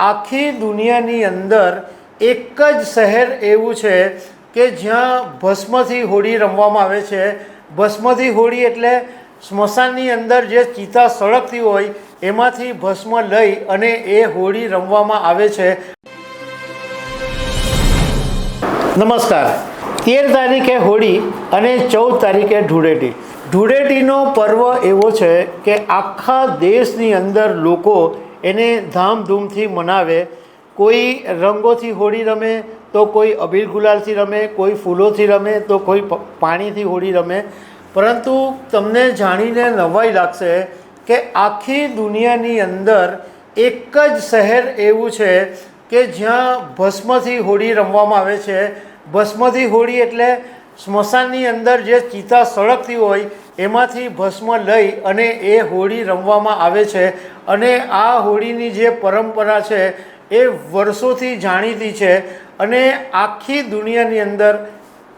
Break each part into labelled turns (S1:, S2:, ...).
S1: આખી દુનિયાની અંદર એક જ શહેર એવું છે કે જ્યાં ભસ્મથી હોળી રમવામાં આવે છે. ભસ્મથી હોળી એટલે સ્મશાનની અંદર જે ચિતા સળગતી હોય, એમાંથી ભસ્મ લઈ અને એ હોળી રમવામાં આવે છે. નમસ્કાર. તેર તારીખે હોળી અને ચૌદ તારીખે ધૂળેટી. ધૂળેટીનો પર્વ એવો છે કે આખા દેશની અંદર લોકો એને ધામધૂમથી મનાવે. કોઈ રંગોથી હોળી રમે તો કોઈ અબીર ગુલાલથી રમે, કોઈ ફૂલોથી રમે તો કોઈ પાણીથી હોળી રમે. પરંતુ તમને જાણીને નવાઈ લાગશે કે આખી દુનિયાની અંદર એક જ શહેર એવું છે કે જ્યાં ભસ્મથી હોળી રમવામાં આવે છે. ભસ્મથી હોળી એટલે સ્મશાનની અંદર જે ચિતા સળગતી હોય, એમાંથી ભસ્મ લઈ અને એ હોળી રમવામાં આવે છે. અને આ હોળીની જે પરંપરા છે, એ વર્ષોથી જાણીતી છે. અને આખી દુનિયાની અંદર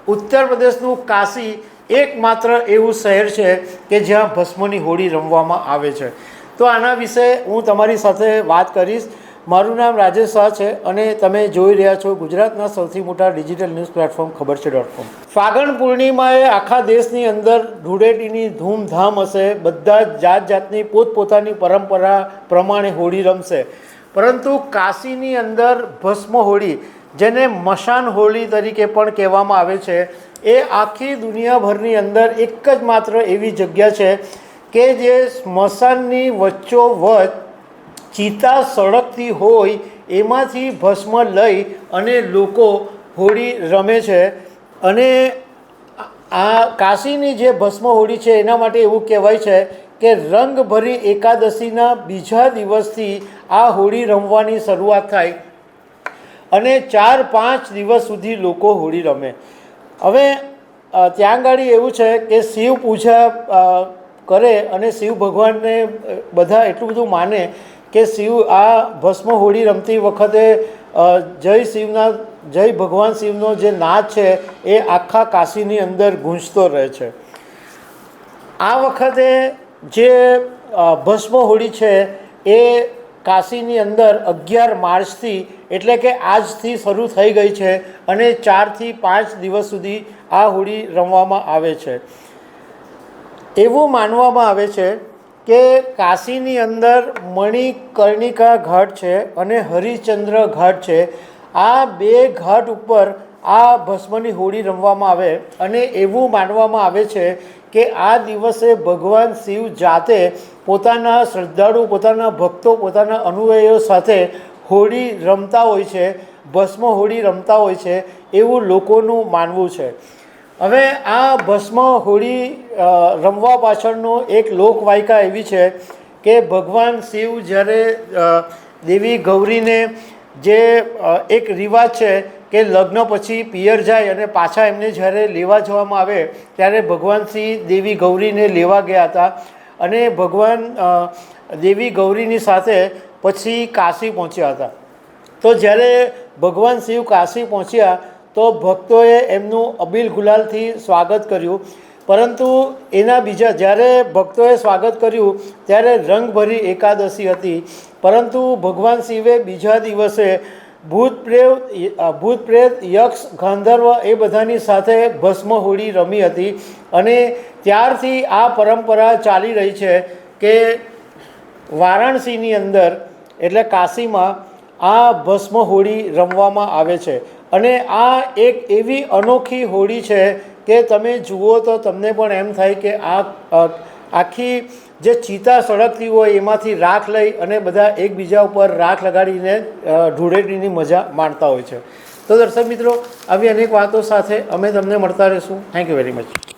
S1: ઉત્તર પ્રદેશનું કાશી એકમાત્ર એવું શહેર છે કે જ્યાં ભસ્મની હોળી રમવામાં આવે છે. તો આના વિશે હું તમારી સાથે વાત કરીશ. મારું નામ રાજેશ શાહ છે અને તમે જોઈ રહ્યા છો ગુજરાતના સૌથી મોટા ડિજિટલ ન્યૂઝ પ્લેટફોર્મ ખબર છે ડોટ કોમ. ફાગણ પૂર્ણિમાએ આખા દેશની અંદર ધૂળેટીની ધૂમધામ હશે. બધા જ જાત જાતની પોતપોતાની પરંપરા પ્રમાણે હોળી રમશે. પરંતુ કાશીની અંદર ભસ્મ હોળી, જેને મશાન હોળી તરીકે પણ કહેવામાં આવે છે, એ આખી દુનિયાભરની અંદર એક જ માત્ર એવી જગ્યા છે કે જે સ્મશાનની વચ્ચોવચ્ચ ચિતા સળગતી હોય એમાંથી ભસ્મ લઈ અને લોકો હોળી રમે છે. અને આ કાશીની જે ભસ્મ હોળી છે એના માટે એવું કહેવાય છે કે રંગભરી એકાદશીના બીજા દિવસથી આ હોળી રમવાની શરૂઆત થાય અને ચાર પાંચ દિવસ સુધી લોકો હોળી રમે. હવે ત્યાં આગળ એવું છે કે શિવ પૂજા કરે અને શિવ ભગવાનને બધા એટલું બધું માને કે શિવ આ ભસ્મ હોળી રમતી વખતે જય શિવના, જય ભગવાન શિવનો જે નાદ છે, એ આખા કાશીની અંદર ગૂંજતો રહે છે. આ વખતે જે ભસ્મ હોળી છે, એ કાશીની અંદર અગિયાર માર્ચથી, એટલે કે આજથી શરૂ થઈ ગઈ છે અને ચારથી પાંચ દિવસ સુધી આ હોળી રમવામાં આવે છે. એવું માનવામાં આવે છે કે કાશીની અંદર મણિકર્ણિકા ઘાટ છે અને હરિશ્ચંદ્ર ઘાટ છે. આ બે ઘાટ ઉપર આ ભસ્મની હોળી રમવામાં આવે અને એવું માનવામાં આવે છે કે આ દિવસે ભગવાન શિવ જાતે પોતાના શ્રદ્ધાળુ, પોતાના ભક્તો, પોતાના અનુયાયીઓ સાથે હોળી રમતા હોય છે, ભસ્મ હોળી રમતા હોય છે એવું લોકોનું માનવું છે. હવે આ ભસ્મ હોળી રમવા પાછળનો એક લોકવાયકા એવી છે કે ભગવાન શિવ જ્યારે દેવી ગૌરીને જે એક રિવાજ છે કે લગ્ન પછી પિયર જાય અને પાછા એમને જ્યારે લેવા જવામાં આવે, ત્યારે ભગવાન શ્રી દેવી ગૌરીને લેવા ગયા હતા. અને ભગવાન દેવી ગૌરીની સાથે પછી કાશી પહોંચ્યા હતા. તો જ્યારે ભગવાન શિવ કાશી પહોંચ્યા તો ભક્તોએ એમનું અબીલ ગુલાલથી સ્વાગત કર્યું. પરંતુ એના બીજા, જ્યારે ભક્તોએ સ્વાગત કર્યું, ત્યારે રંગભરી એકાદશી હતી. પરંતુ ભગવાન શિવે બીજા દિવસે ભૂત પ્રેત ભૂત પ્રેત યક્ષ, ગાંધર્વ એ બધાની સાથે ભસ્મ હોળી રમી હતી અને ત્યારથી આ પરંપરા ચાલી રહી છે કે વારાણસીની અંદર, એટલે કાશીમાં, આ ભસ્મ હોળી રમવામાં આવે છે. અને આ એક એવી અનોખી હોળી છે કે તમે જુઓ તો તમને પણ એમ થાય કે આ આખી જે ચિતા સળગતી હોય એમાંથી રાખ લઈ અને બધા એકબીજા ઉપર રાખ લગાડીને ધૂળેટીની મજા માણતા હોય છે. તો દર્શક મિત્રો, આવી અનેક વાતો સાથે અમે તમને મળતા રહીશું. Thank you very much